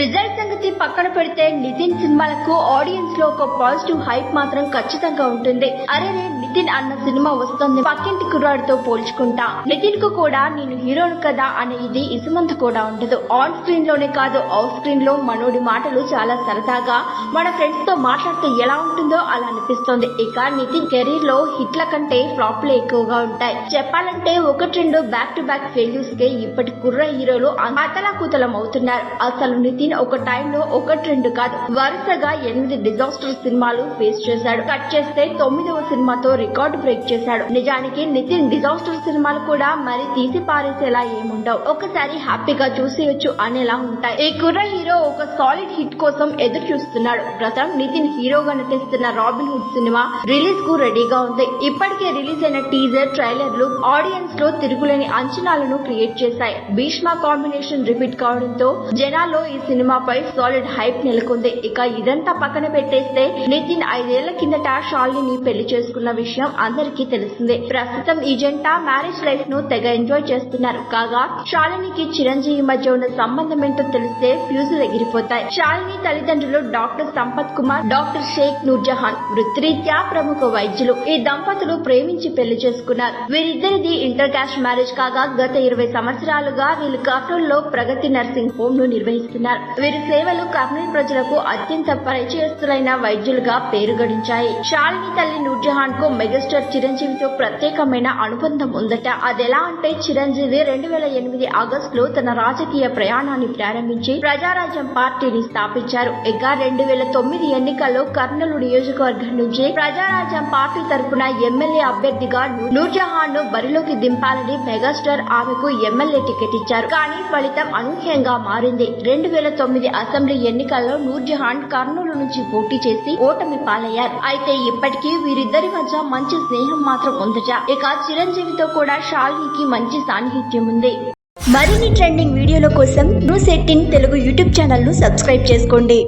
Result సంగతి పక్కన పెడితే నితిన్ సినిమాలకు ఆడియన్స్లో ఒక పాజిటివ్ హైప్ మాత్రం ఖచ్చితంగా ఉంటుంది. అరే నితిన్ అన్న సినిమా వస్తుంది. పక్కింటి కుర్రాడితో పోల్చుకుంటా. నితిన్కు కూడా నేను హీరోను కదా అనే ఇది ఇసుమంత కూడా ఉండదు. ఆన్ స్క్రీన్లోనే కాదు ఆఫ్ స్క్రీన్లో మనోడి మాటలు చాలా సరదాగా మన ఫ్రెండ్స్తో మాట్లాడితే ఎలా ఉంటుందో అలా అనిపిస్తుంది. ఇక నితిన్ కెరీర్లో హిట్ల కంటే ఫ్లాప్లే ఎక్కువగా ఉంటాయి. చెప్పాలంటే ఒకటి రెండు బ్యాక్ టు బ్యాక్ ఫెయిల్యూస్ కే ఇప్పటి కుర్ర హీరోలు అతలాకుతలం అవుతున్నారు. అసలు నితిన్ ఒక టైంలో ఒకటి రెండు కాదు. వరుసగా ఎనిమిది డిజాస్టర్ సినిమాలు ఫేస్ చేశాడు. కట్ చేస్తే తొమ్మిదవ సినిమాతో రికార్డు బ్రేక్ చేశాడు. నిజానికి నితిన్ డిజాస్టర్ సినిమాలు కూడా మరి తీసి పారేసేలా ఏముండవు. ఒకసారి హ్యాపీగా చూసేయచ్చు అనేలా ఉంటాయి. ఈ కుర్ర హీరో ఒక సాలిడ్ హిట్ కోసం ఎదురు చూస్తున్నాడు ప్రస్తుతం నితిన్ హీరోగా నటిస్తున్న రాబిన్ హుడ్ సినిమా రిలీజ్కు రెడీగా ఉంది. ఇప్పటికే రిలీజ్ అయిన టీజర్ ట్రైలర్లు ఆడియన్స్లో తిరుగులేని అంచనాలను క్రియేట్ చేశాయి. భీష్మ కాంబినేషన్ రిపీట్ కావడంతో జనాల్లో ఈ సినిమాపై సాలిడ్ హైప్ నెలకొంది. ఇక ఇదంతా పక్కన పెట్టేస్తే నితిన్ ఐదేళ్ళ కిందట షాలిని పెళ్ళి చేసుకున్న విషయం అందరికీ తెలిసిందే. ప్రస్తుతం ఈ జంట మ్యారేజ్ లైఫ్ను తెగ ఎంజాయ్ చేస్తున్నారు. కాగా షాలినికి చిరంజీవి మధ్య ఉన్న సంబంధం ఏంటో తెలిస్తే ఫ్యూజులు ఎగిరిపోతాయి. శాలిని తల్లిదండ్రులు డాక్టర్ సంపత్ కుమార్ డాక్టర్ షేక్ నూర్జహాన్ వృత్తిరీత్యా ప్రముఖ వైద్యులు. ఈ దంపతులు ప్రేమించి పెళ్ళి చేసుకున్నారు. వీరిద్దరిది ఇంటర్ క్యాస్ట్ మ్యారేజ్ కాగా గత ఇరవై సంవత్సరాలుగా వీళ్ళు కర్నూలులో ప్రగతి నర్సింగ్ హోమ్ను నిర్వహిస్తున్నారు. వీరి సేవలు కర్నూలు ప్రజలకు అత్యంత పరిచయస్తులైన వైద్యులుగా పేరు గడించాయి. షాలిని తల్లి నూర్జహాన్కు మెగాస్టార్ చిరంజీవితో ప్రత్యేకమైన అనుబంధం ఉందట. అదెలా అంటే చిరంజీవి రెండు వేల ఎనిమిది ఆగస్టులో తన రాజకీయ ప్రయాణాన్ని ప్రారంభించి ప్రజారాజ్యం పార్టీని స్థాపించారు. ఇక రెండు వేల తొమ్మిది ఎన్నికల్లో కర్నూలు నియోజకవర్గం నుంచి ప్రజారాజ్యం పార్టీ తరఫున ఎమ్మెల్యే అభ్యర్థిగా నూర్జహాన్ను బరిలోకి దింపాలని మెగాస్టార్ ఆమెకు ఎమ్మెల్యే టికెట్ ఇచ్చారు. కానీ ఫలితం అనూహ్యంగా మారింది. రెండు వేల తొమ్మిది అసెంబ్లీ ఎన్నికల్లో నూర్జహాన్ కర్నూలు నుంచి పోటీ చేసి ఓటమి పాలయ్యారు. అయితే ఇప్పటికీ వీరిద్దరి మధ్య మంచి స్నేహం మాత్రం ఉందట. ఇక చిరంజీవితో కూడా షాలినికి మంచి సాన్నిహిత్యం ఉంది. మరిన్ని ట్రెండింగ్ వీడియోల కోసం న్యూస్ ఎయిటీన్ తెలుగు యూట్యూబ్ ఛానల్ను సబ్స్క్రైబ్ చేసుకోండి.